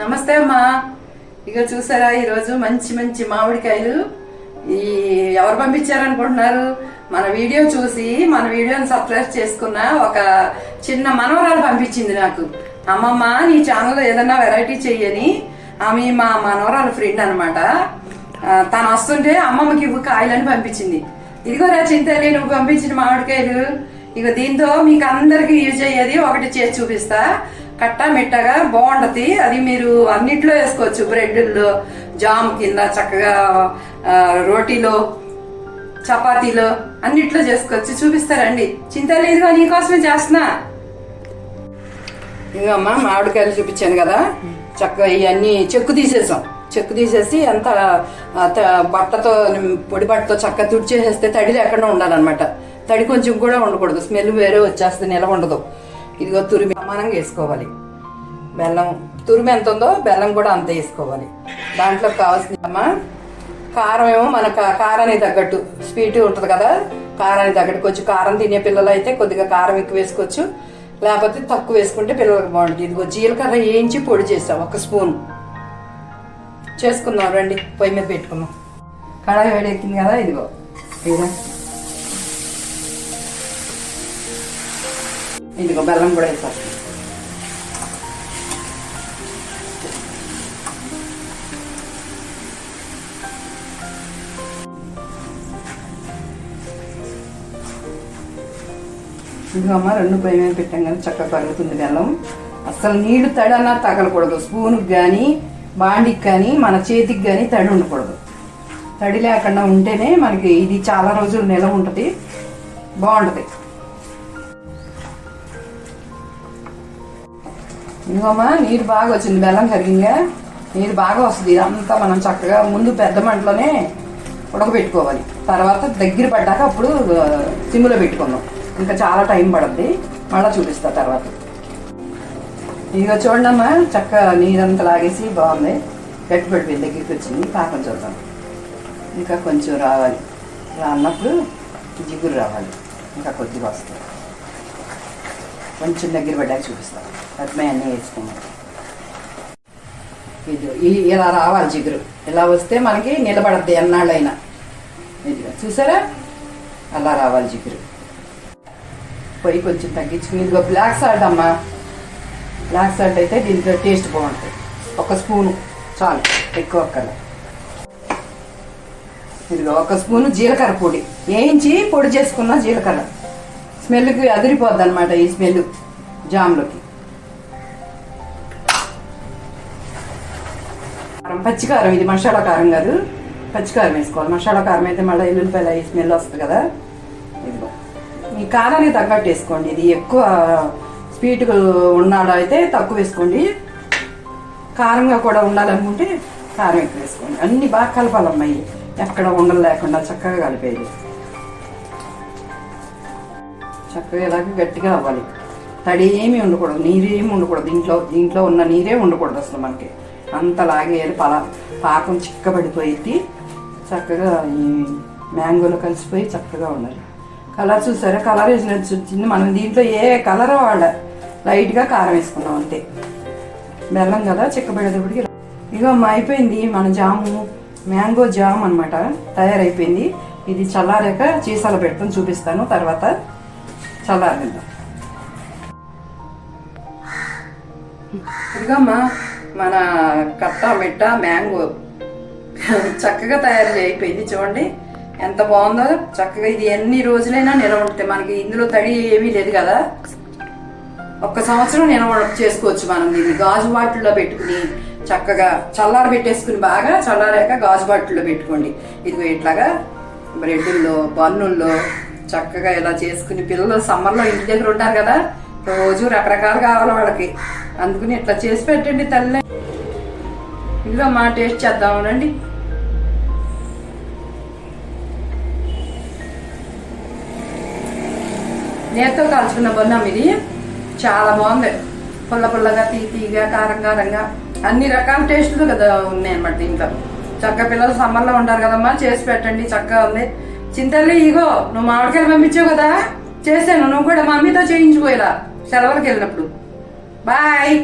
నమస్తే అమ్మా. ఇక చూసారా ఈరోజు మంచి మంచి మామిడికాయలు. ఈ ఎవరు పంపించారనుకుంటున్నారు? మన వీడియో చూసి మన వీడియోని సబ్స్క్రైబ్ చేసుకున్న ఒక చిన్న మనవరాలు పంపించింది నాకు. అమ్మమ్మ నీ ఛానల్లో ఏదైనా వెరైటీ చెయ్యని ఆమె మా మనవరాలు ఫ్రెండ్ అనమాట తను వస్తుంటే అమ్మమ్మకి ఇవ్వు కాయలని పంపించింది. ఇదిగోరా చింతల్లి నువ్వు పంపించిన మామిడికాయలు. ఇక దీంతో మీకు అందరికి యూజ్ అయ్యేది ఒకటి చేసి చూపిస్తా. కట్టా మిట్టగా బాగుంటది. అది మీరు అన్నిట్లో వేసుకోవచ్చు. బ్రెడ్లో జామ్ కింద చక్కగా రోటీలో చపాతీలో అన్నిట్లో చేసుకోవచ్చు. చూపిస్తారండి. చింత లేదుగా నీకోసమే చేస్తున్నా. ఇదమ్మా మామిడికాయలు చూపించాను కదా. చక్కగా ఇవన్నీ చెక్కు తీసేసాం. చెక్కు తీసేసి అంత బట్టతో పొడి బట్టతో చక్కగా తుడిచేసేస్తే తడి లేకుండా ఉండాలన్నమాట. తడి కొంచెం కూడా ఉండకూడదు. స్మెల్ వేరే వచ్చేస్తే నిలవ ఉండదు. ఇదిగో తురిమి సమానంగా వేసుకోవాలి. బెల్లం తురిమి ఎంత ఉందో బెల్లం కూడా అంత వేసుకోవాలి. దాంట్లో కావాల్సిందమ్మా కారం ఏమో మన కా- కారానికి తగ్గట్టు స్వీట్ ఉంటుంది కదా కారానికి తగ్గట్టు కొంచెం కారం తినే పిల్లలు అయితే కొద్దిగా కారం ఎక్కువ వేసుకోవచ్చు. లేకపోతే తక్కువ వేసుకుంటే పిల్లలకు బాగుంటుంది. ఇదిగో జీలకర్ర వేయించి పొడి చేసాం ఒక స్పూన్. చేసుకుందాం రండి పొయ్యి మీద పెట్టుకుందాం. కడాయి వేడెక్కింది కదా ఇదిగో ఇదిగో ఇదిగో బెల్లం కూడా వేసాం ఇదిగో అమ్మ రెండు పొయ్యి మీద పెట్టాం కానీ చక్కగా కరుగుతుంది బెల్లం. అసలు నీళ్ళు తడి అన్నా తగలకూడదు. స్పూన్కి కానీ బాండికి కానీ మన చేతికి కానీ తడి ఉండకూడదు. తడి లేకుండా ఉంటేనే మనకి ఇది చాలా రోజులు నిలవ ఉంటుంది. బాగుంటుంది. ఇంకోమా నీరు బాగా వచ్చింది బెల్లం కరిగింగా నీరు బాగా వస్తుంది ఇదంతా మనం చక్కగా ముందు పెద్ద మంటలోనే ఉడకబెట్టుకోవాలి. తర్వాత దగ్గర పడ్డాక అప్పుడు సిమ్లో పెట్టుకుందాం. ఇంకా చాలా టైం పడుద్ది. మళ్ళీ చూపిస్తా తర్వాత. ఇదిగో చూడమ్మా చక్కగా నీరంతా లాగేసి బాగుంది. గట్టి పడిపోయింది దగ్గరికి వచ్చింది. పాకం చూద్దాం. ఇంకా కొంచెం రావాలి. రాన్నప్పుడు అన్నప్పుడు జిగురు రావాలి. ఇంకా కొద్దిగా వస్తుంది. కొంచెం దగ్గర పడ్డాక చూపిస్తాను అట్మే అన్నీ వేసుకున్నాం. ఇది ఇలా రావాలి జిగురు. ఇలా వస్తే మనకి నిలబడద్ది ఎన్నాళ్ళైనా. ఇది చూసారా? అలా రావాలి జిగురు. పొయ్యి కొంచెం తగ్గించుకుని ఇదిగో బ్లాక్ సాల్ట్ అమ్మా. బ్లాక్ సాల్ట్ అయితే దీంట్లో టేస్ట్ బాగుంటుంది ఒక స్పూను చాలు ఎక్కువ ఒక్కల ఇదిగో ఒక స్పూను జీలకర్ర పొడి. వేయించి పొడి చేసుకున్న జీలకర్ర. స్మెల్కి అదిరిపోద్ది అనమాట ఈ స్మెల్ జామ్లోకి. కారం. పచ్చికారం ఇది మసాలా కారం కాదు. పచ్చికారం వేసుకోవాలి. మసాలా కారం అయితే మళ్ళీ ఎల్లుల్లిపాయలు ఈ స్మెల్ వస్తుంది కదా. ఇదిగో. ఈ కారానికి తగ్గట్టు వేసుకోండి. ఇది ఎక్కువ స్వీట్ ఉన్నాడు అయితే తక్కువ వేసుకోండి. కారంగా కూడా ఉండాలనుకుంటే కారం ఎక్కువ వేసుకోండి. అన్ని బాగా కలపాలమ్మాయి ఎక్కడ ఉండలు లేకుండా చక్కగా కలిపేది. చక్కగా ఇలాగ గట్టిగా అవ్వాలి. తడి ఏమీ ఉండకూడదు. నీరేమి ఉండకూడదు. దీంట్లో దీంట్లో ఉన్న నీరే ఉండకూడదు అసలు మనకి. అంత లాగేయాలి పలా పాకం చిక్కబడిపోయింది. చక్కగా ఈ మ్యాంగోలో కలిసిపోయి చక్కగా ఉండాలి కలర్ చూసారా? కలర్ వేసినట్టు వచ్చింది. మనం దీంట్లో ఏ కలర్ వాడ లైట్గా కారం వేసుకున్నాం అంతే. బెల్లం కదా చిక్కబడేటప్పటికి ఇగో అయిపోయింది. మన జాము మ్యాంగో జామ్ అన్నమాట. తయారైపోయింది. ఇది చల్లారాక చీసాలో పెట్టుకుని చూపిస్తాను. తర్వాత చల్లారిద్దాం ఇదిగమ్మా మన కట్టా మిట్ట మ్యాంగో. చక్కగా తయారు అయిపోయింది చూడండి. ఎంత బాగుందో. చక్కగా ఇది ఎన్ని రోజులైనా నిలవ ఉంటుంది మనకి ఇందులో తడి ఏమీ లేదు కదా. ఒక్క సంవత్సరం నిలవ చేసుకోవచ్చు మనం దీన్ని. గాజు బాటిల్లో పెట్టుకుని చక్కగా చల్లార పెట్టేసుకుని బాగా చల్లారాక గాజు బాటిల్లో పెట్టుకోండి. ఇదిగో ఇట్లాగా బ్రెడ్ల్లో బన్నుల్లో చక్కగా ఇలా చేసుకుని పిల్లలు సమ్మర్లో ఇంటి దగ్గర ఉంటారు కదా. రోజు రకరకాలు కావాలి వాళ్ళకి. అందుకని ఇట్లా చేసి పెట్టండి తల్లి. ఇదిగో మా టేస్ట్ చేద్దాం రండి నేతో కాల్చుకున్న బొన్నాం ఇది. చాలా బాగుంది. పుల్ల పుల్లగా తీ తీగా కారం కారంగా. అన్ని రకాల టేస్టులు కదా ఉన్నాయి అన్నమాట దీంట్లో. చక్కగా పిల్లలు సమ్మర్లో ఉంటారు కదమ్మా చేసి పెట్టండి చక్కగా ఉంది. చింతల్లి ఇగో నువ్వు మామిడికాయలు పంపించావు కదా? చేశాను. నువ్వు కూడా మమ్మీతో చేయించుకోలేదా సెలవులకు వెళ్ళినప్పుడు. బాయ్.